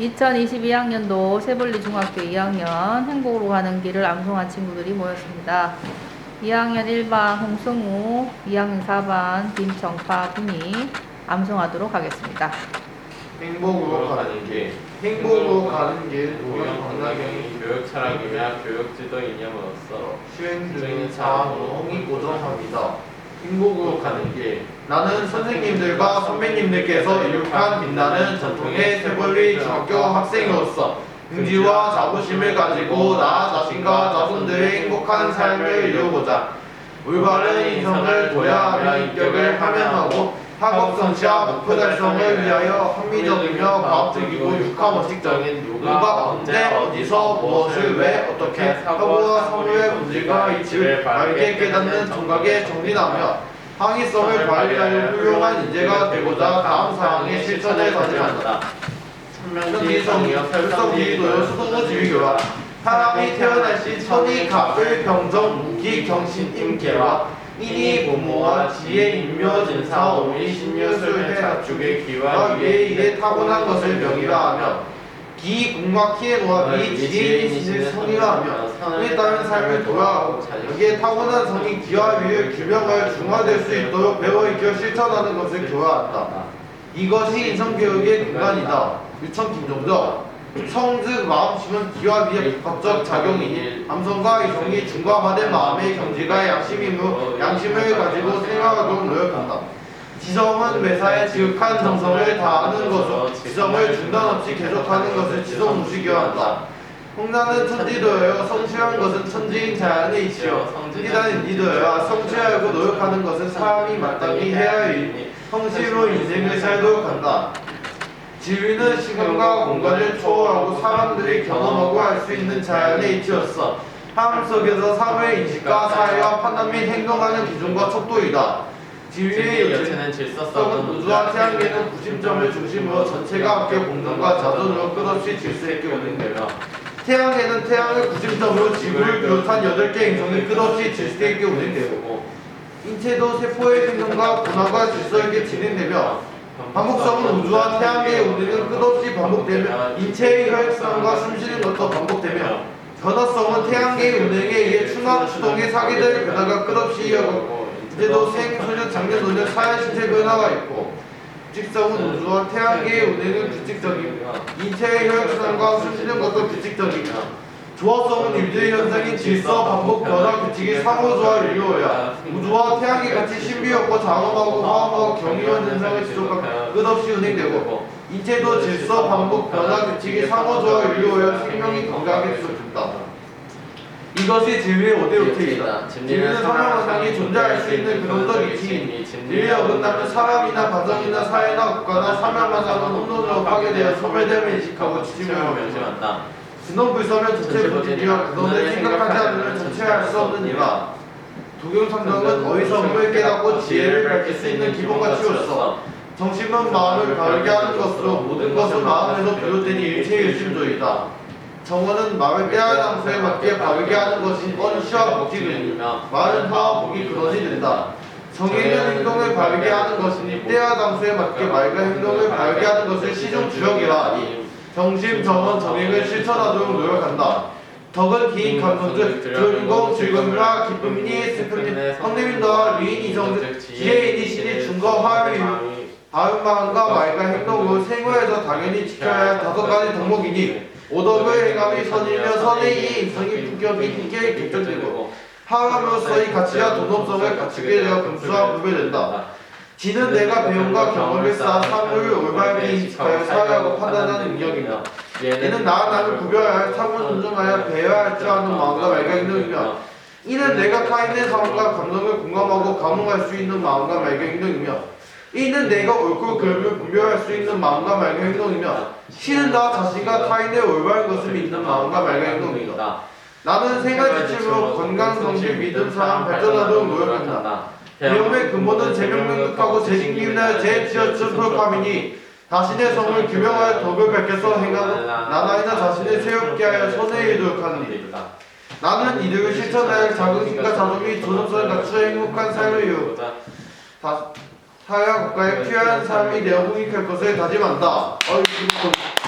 2022학년도 세벌리 중학교 2학년 행복으로 가는 길을 암송한 친구들이 모였습니다. 2학년 1반 홍승우, 2학년 4반 김정파 군이 암송하도록 하겠습니다. 행복으로 가는 길 행복으로 가는 길 우영 건강경이 교육 철학이며 교육 지도이념으로서 수행되는 사항으로 홍익 고정합니다. 가는 길 나는 선생님들과 선배님들께서 이룩한 빛나는 전통의 세벌리 중학교 학생으로서 긍지와 자부심을 가지고 나 자신과 자손들의 행복한 삶을 이루고자 올바른 인성을 둬야 하며 인격을 하면하고 학업 성취와 목표 달성을 위하여 합리적이며 과학적이고 육하원칙적인 누가 언제 어디서 무엇을 왜 어떻게 사고와 사고의 본질과 이치를 알게 깨닫는 정각에 정진하며 항의성을 발휘하여 훌륭한 인재가 되고자 다음 사항의 실천을 다짐한다. 현기성이여 설성기도여 수동의 지위교와 사람이 태어날 시 천이 갑을 병정 무기 경신 임계와 인 이 부모와 지혜 인묘 진사 오미 신유술해 갖추게 기와 위에 이에 타고난 것을 명의화하며 기 궁과 키에 놓아 미 지혜인 신을 성의화하며 이에 따른 삶을 돌아가고 여기에 타고난 성이 기와 위를 규명하여 중화될 수 있도록 배워 익혀 실천하는 것을 교화한다. 이것이 인성교육의 근간이다. 유청 김종적 성즉 마음심은 기와 위의 복합적 작용이니 감성과 이성이 중과화된 마음의 경지가 양심이므 양심을 가지고 생각하도록 노력한다. 지성은 매사에 지극한 정성을 다하는 것으로 지성을 중단 없이 계속하는 것을 지성 무시교한다. 홍나는 천지도여여 성취한 것은 천지인 자연의 이치요 성지단 인지도여야 성취하려고 노력하는 것은 사람이 마땅히 해야 하니 성실로 인생을 살도록 한다. 지위는 시간과 공간을 초월하고 사람들이 경험하고 할수 있는 자연의 이치였어. 삶 속에서 사회의 인식과 사회와 판단 및 행동하는 기준과 척도이다. 지위의 여체는 질서성은 우주와 태양계는 구심점을 중심으로 전체가 함께 공정과 자존으로 끝없이 질서 있게 운행되며 태양계는 태양을 구심점으로 지구를 비롯한 8개 행성이 끝없이 질서 있게 운행되고 인체도 세포의 생성과 분화가 질서 있게 진행되며 반복성은 우주와 태양계의 운행은 끝없이 반복되며 인체의 혈액성과 숨쉬는 것도 반복되며 변화성은 태양계의 운행에 의해 충합 추동의 사계절 변화가 끝없이 이어가고 이제도 생, 소년, 장년, 노년, 사회 신체 변화가 있고 규칙성은 우주와 태양계의 운행은 규칙적이며 인체의 혈액성과 숨쉬는 것도 규칙적이며 조화성은 유지의 현상인 질서, 반복, 변화, 규칙이 상호조화를 이루어야 우주와 태양계 같이 신비롭고 장엄하고 화엄하고 경이한 현상을 지속하며 끝없이 운행되고 인체도 질서, 반복, 변화, 규칙이 상호조화를 이루어야 생명이 건강하게 지속된다. 이것이 진리의 오대로트이다. 진리는 사명상이 존재할 수 있는 근원적 이치이니 진리에 어긋나면 사람이나 가정이나 사회나 국가나 사명마상은 혼돈으로 파괴되어 소멸됨을 인식하고 지침을 명심한다. 근원 불사면 전체 본질이와 근원을 생각하지 않으면 전체할 수 없는 이라 도경상정은 어휘성을 깨닫고 지혜를 밝힐 수 있는 기본 가치로서 정신은 마음을 바르게 하는 것으로 모든 것은 마음에서 비롯되니 일체일심조이다. 정원은 말을 깨야 장소에 맞게 바르게 하는 것이 언시와 복지근이며 말은 하와 복이 근원이 된다. 정의는 행동을 바르게 하는 것이니 때와 장소에 맞게 말과 행동을 바르게 하는 것을 시중 주역이라 하니 정심 정원 정행을 실천하도록 노력한다. 덕은 기인 감성즉 주인공 즐거움과 기쁨이니 슬픔이 황대민도와 위인 이성즉 지혜인이 신이 중거 화의 다음 마음과 말과 행동으로 생활에서 당연히 지켜야 할 다섯 가지 덕목이니 오덕을 행함이 선이며 선의 이 인성이 품격이 힘께 객전되고 하함으로서의 가치와 돈업성을 갖추게 되어 금수와 구별된다. 지는 내가 배움과 경험을 쌓아 사물을 올바르게 인식하여 사회하고 판단하는 능력이며 이는 나와 남을 구별하여 할 사물 존중하여 배워야 할 줄 아는 마음과 말과 행동이며 이는 내가 타인의 상황과 감정을 공감하고 감흥할 수 있는 마음과 말과 행동이며 이는 내가 옳고 그름을 분별할 수 있는 마음과 말과 행동이며 시는 나 자신과 타인의 올바른 것을 믿는 마음과 말과 행동이다. 나는 생활 지침으로 건강, 성실, 믿음, 사랑, 발전하도록 노력한다. 비움의 근본은 제명명백하고 재진기인하여 재지어준 돌감이니 자신의 성을 규명하여 덕을 밝혀서 행하고 나나이나 자신을 새롭게 하여 선의 일을 하느니 나는 이득을 실천하여 자긍심과 자존이 존엄성을 갖추어 행복한 삶을 이루고 다, 사회와 국가에 필요한 삶이 되어 홍익할 것을 다짐한다. 어이,